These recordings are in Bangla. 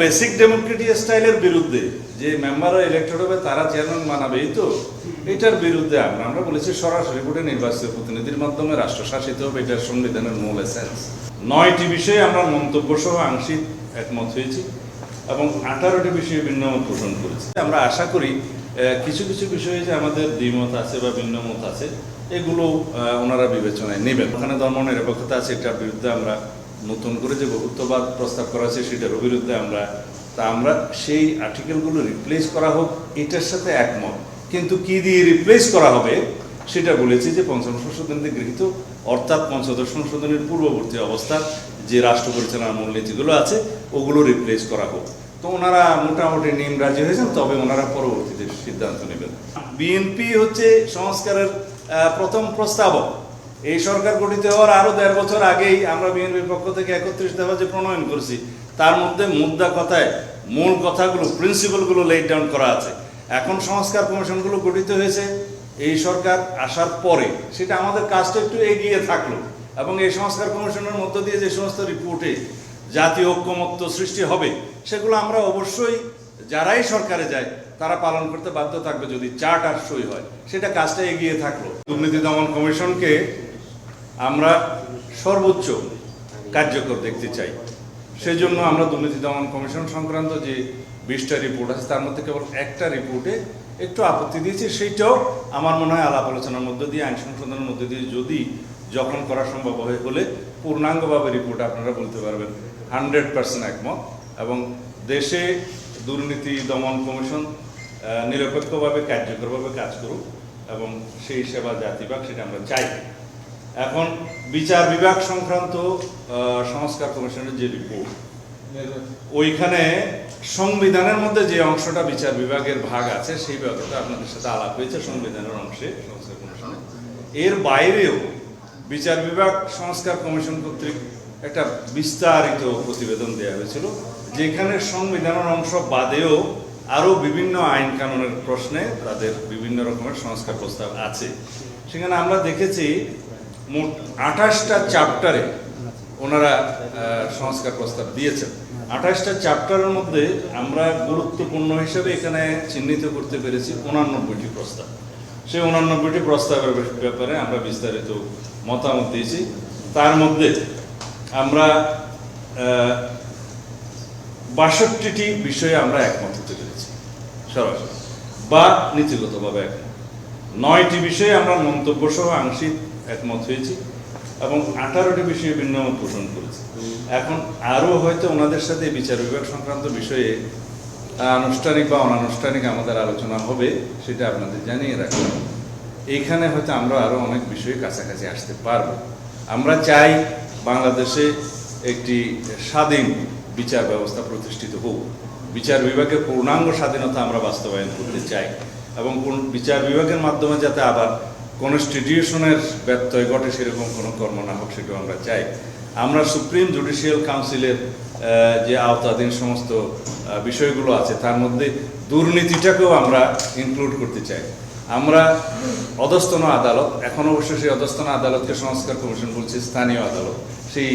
বেসিক ডেমোক্রেটিক স্টাইলের বিরুদ্ধে যে মেম্বাররা ইলেক্টেড হবে, তারা চেয়ারম্যান মানাবেই তো? এটার বিরুদ্ধে আমরা আমরা বলেছি সরাসরি ভোটে নির্বাচিত প্রতিনিধির মাধ্যমে রাষ্ট্র শাসিত হবে, এটার সংবিধানের মূল এসেন্স নয়টি বিষয়ে আমরা মন্তব্য সহ আংশিক একমত হয়েছি এবং আঠারোটি বিষয়ে ভিন্নমত পোষণ করেছি। আমরা আশা করি কিছু কিছু বিষয়ে যে আমাদের দ্বিমত আছে বা ভিন্নমত আছে, এগুলো ওনারা বিবেচনায় নেবেন। ওখানে ধর্ম নিরপেক্ষতা আছে, এটার বিরুদ্ধে আমরা নতুন করে যে বহুত্ববাদ প্রস্তাব করা হয়েছে সেটার বিরুদ্ধে আমরা, তা আমরা সেই আর্টিকেলগুলো রিপ্লেস করা হোক, এটার সাথে একমত। কিন্তু কি দিয়ে রিপ্লেস করা হবে, সেটা বলেছি যে পঞ্চম সংশোধনীতে গৃহীত, অর্থাৎ পঞ্চদশ সংশোধনীর পূর্ববর্তী অবস্থার যে রাষ্ট্র পরিচালনার মূলনীতিগুলো আছে, ওগুলো রিপ্লেস করা হোক। তো ওনারা মোটামুটি নিম রাজি হয়েছেন, তবে ওনারা পরবর্তীতে সিদ্ধান্ত নেবেন। বিএনপি হচ্ছে সংস্কারের প্রথম প্রস্তাবক। এই সরকার গঠিত হওয়ার আরও দেড় বছর আগেই আমরা বিএনপির পক্ষ থেকে একত্রিশ দফা যে প্রণয়ন করেছি, তার মধ্যে মুদ্রা কথায় মূল কথাগুলো প্রিন্সিপালগুলো লেট ডাউন করা আছে। এখন সংস্কার কমিশনগুলো গঠিত হয়েছে, এই সরকার আসার পরে। সেটা আমাদের কাজটা একটু এগিয়ে থাকল। এবং এই সংস্কার কমিশনের মধ্য দিয়ে যে সমস্ত রিপোর্টে জাতীয় ঐক্যমত্য সৃষ্টি হবে, সেগুলো আমরা অবশ্যই যারাই সরকারে যায়, তারা পালন করতে বাধ্য থাকবে যদি চার্টার সই হয়। সেটা কাজটা এগিয়ে থাকল। দুর্নীতি দমন কমিশনকে আমরা সর্বোচ্চ কার্যকর দেখতে চাই। সেই জন্য আমরা দুর্নীতি দমন কমিশন সংক্রান্ত যে বিশটা রিপোর্ট আছে, তার মধ্যে কেবল একটা রিপোর্টে একটু আপত্তি দিয়েছি। সেইটাও আমার মনে হয় আলাপ আলোচনার মধ্যে দিয়ে, আইন সংশোধনের মধ্যে দিয়ে যদি যখন করা সম্ভব হয়ে, হলে পূর্ণাঙ্গভাবে রিপোর্ট আপনারা বলতে পারবেন। হান্ড্রেড পার্সেন্ট একমত এবং দেশে দুর্নীতি দমন কমিশন নিরপেক্ষভাবে কার্যকরভাবে কাজ করুক এবং সেই সেবা জাতিবাগ সেটা আমরা চাই। এখন বিচার বিভাগ সংক্রান্ত সংস্কার কমিশনের যে রিপোর্ট ওইখানে সংবিধানের মধ্যে যে অংশটা বিচার বিভাগের ভাগ আছে, সেই ব্যাপারটা আপনাদের সাথে আলাপ হয়েছে সংবিধানের অংশে, সংস্কার কমিশনে। এর বাইরেও বিচার বিভাগ সংস্কার কমিশন কর্তৃক একটা বিস্তারিত প্রতিবেদন দেওয়া হয়েছিল, যেখানে সংবিধানের অংশ বাদেও আরও বিভিন্ন আইন কানুনের প্রশ্নে তাদের বিভিন্ন রকমের সংস্কার প্রস্তাব আছে। সেখানে আমরা দেখেছি মোট আঠাশটা চ্যাপ্টারে ওনারা সংস্কার প্রস্তাব দিয়েছেন। আঠাশটা চ্যাপ্টারের মধ্যে আমরা গুরুত্বপূর্ণ হিসেবে এখানে চিহ্নিত করতে পেরেছি উনানব্বইটি প্রস্তাব। সেই উনানব্বইটি প্রস্তাবের ব্যাপারে আমরা বিস্তারিত মতামত দিয়েছি। তার মধ্যে আমরা বাষট্টিটি বিষয়ে আমরা একমত হতে পেরেছি, সরাসরি। বা নীতিগতভাবে একমত। নয়টি বিষয়ে আমরা মন্তব্য সহ আংশিক একমত হয়েছি এবং আঠারোটি বিষয়ে ভিন্নমত পোষণ করেছি। এখন আরও হয়তো ওনাদের সাথে বিচার বিভাগ সংক্রান্ত বিষয়ে আনুষ্ঠানিক বা অনানুষ্ঠানিক আমাদের আলোচনা হবে, সেটা আপনাদের জানিয়ে রাখলাম। এইখানে হয়তো আমরা আরও অনেক বিষয়ে কাছাকাছি আসতে পারব। আমরা চাই বাংলাদেশে একটি স্বাধীন বিচার ব্যবস্থা প্রতিষ্ঠিত হোক। বিচার বিভাগের পূর্ণাঙ্গ স্বাধীনতা আমরা বাস্তবায়ন করতে চাই এবং কোন বিচার বিভাগের মাধ্যমে যাতে আবার কনস্টিটিউশনের ব্যত্যয় ঘটে সেরকম কোনো কর্ম না হোক সেটাও আমরা চাই। আমরা সুপ্রিম জুডিশিয়াল কাউন্সিলের যে আওতাধীন সমস্ত বিষয়গুলো আছে, তার মধ্যে দুর্নীতিটাকেও আমরা ইনক্লুড করতে চাই। আমরা অধস্তন আদালত, এখন অবশ্য সেই অধস্তন আদালতকে সংস্কার কমিশন বলছে, স্থানীয় আদালত। সেই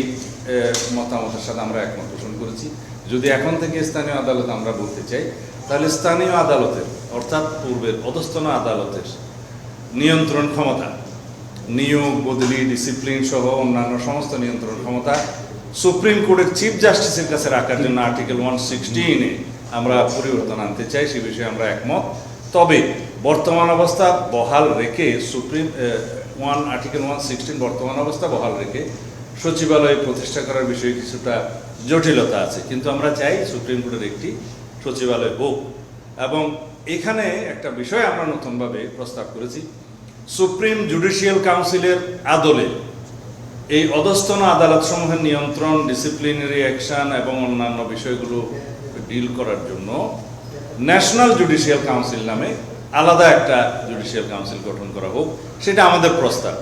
মতামতের সাথে আমরা একমত পোষণ করেছি। যদি এখন থেকে স্থানীয় আদালত আমরা বলতে চাই, তাহলে স্থানীয় আদালতের, অর্থাৎ পূর্বের অধস্তন আদালতের নিয়ন্ত্রণ ক্ষমতা, নিয়োগ, বদলি ডিসিপ্লিন সহ অন্যান্য সমস্ত নিয়ন্ত্রণ ক্ষমতা সুপ্রিম কোর্টের চিফ জাস্টিসের কাছে রাখার জন্য আর্টিকেল ওয়ান সিক্সটিনে আমরা পরিবর্তন আনতে চাই, সে বিষয়ে আমরা একমত। তবে বর্তমান অবস্থা বহাল রেখে supreme one article one sixteen বর্তমান অবস্থা বহাল রেখে সচিবালয় প্রতিষ্ঠা করার বিষয়ে কিছুটা জটিলতা আছে। কিন্তু আমরা চাই সুপ্রিম কোর্টের একটি সচিবালয় হোক। এবং এখানে একটা বিষয় আমরা নতুনভাবে প্রস্তাব করেছি। সুপ্রিম জুডিশিয়াল কাউন্সিলের আদলে এই অধস্তন আদালত সমূহের নিয়ন্ত্রণ ডিসিপ্লিনারি অ্যাকশন এবং অন্যান্য বিষয়গুলো ডিল করার জন্য ন্যাশনাল জুডিশিয়াল কাউন্সিল নামে আলাদা একটা জুডিশিয়াল কাউন্সিল গঠন করা হোক, সেটা আমাদের প্রস্তাব।